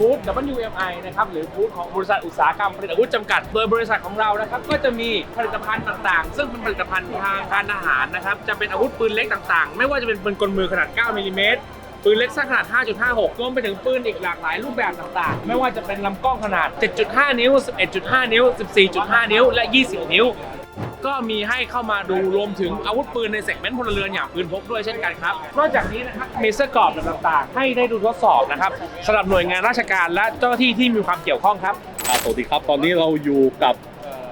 บูธ WMI นะครับหรือบูธของบริษัทอุตสาหกรรมผลิตอาวุธจำกัดโดยบริษัทของเรานะครับก็จะมีผลิตภัณฑ์ต่างๆ ซึ่งเป็นผลิตภัณฑ์ทางการทหารนะครับจะเป็นอาวุธปืนเล็กต่างๆ ไม่ว่าจะเป็นปืนกลมือขนาด 9 มิลลิเมตรปืนเล็กสั้นขนาด 5.56 รวมไปถึงปืนอีกหลากหลายรูปแบบต่างๆ ไม่ว่าจะเป็นลำกล้องขนาด 7.5 นิ้ว 11.5 นิ้ว 14.5 นิ้ว และ 20 นิ้ว ก็มีให้เข้ามาดูรวมถึงอาวุธปืนในเซกเมนต์พลเรือนอย่างปืนพกด้วยเช่นกันครับ นอกจากนี้นะครับมีเสื้อกรอบแบบต่างๆ ให้ได้ดูทดสอบนะครับสำหรับหน่วยงานราชการและเจ้าหน้าที่ที่มีความเกี่ยวข้องครับอ่าสวัสดีครับ ตอนนี้เราอยู่กับ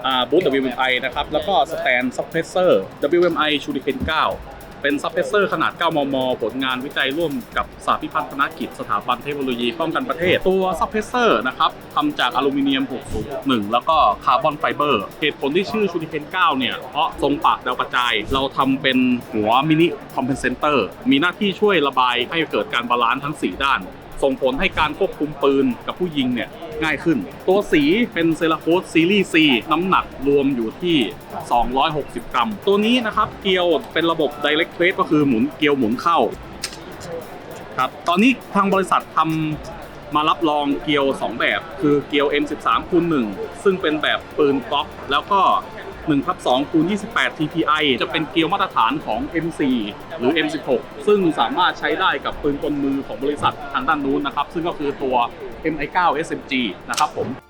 อ่าบูธ WMI นะครับ แล้วก็สแตนซับเพรสเซอร์ WMI ชูริเคน9 เป็นซับเพรสเซอร์ขนาด 9 มม ผลงานวิจัยร่วมกับสาพิพัฒนกิจสถาบันเทคโนโลยีป้องกันประเทศ ตัวซับเพรสเซอร์นะครับทำจากอลูมิเนียม 601แล้วก็คาร์บอนไฟเบอร์ เหตุผลที่ชื่อชูริเคน9 เนี่ย เพราะทรงปากดาวกระจาย เราทำเป็นหัวมินิคอมเพนเซนเตอร์ มีหน้าที่ช่วยระบายให้เกิดการบาลานซ์ทั้ง 4 ด้าน ส่งผลให้การควบคุมปืนกับผู้ยิงเนี่ย ง่ายขึ้น ตัวสีเป็นเซราโคสซีรีส์ C น้ำหนักรวมอยู่ที่ 260 กรัม ตัวนี้นะครับเกียวเป็นระบบ direct trace ก็คือหมุนเกียวหมุนเข้าครับตอนนี้ทางบริษัททำมารับรองเกียว 2 แบบ คือเกียว M13 คูณ1ซึ่งเป็นแบบปืนก๊อกแล้วก็1ทับ2คูณ28 TPI จะเป็นเกียวมาตรฐานของ M4 หรือ M16 ซึ่งสามารถใช้ได้กับปืนกลมือของบริษัททางด้านนู้นนะครับ ซึ่งก็คือตัว MI9 SMG นะครับผม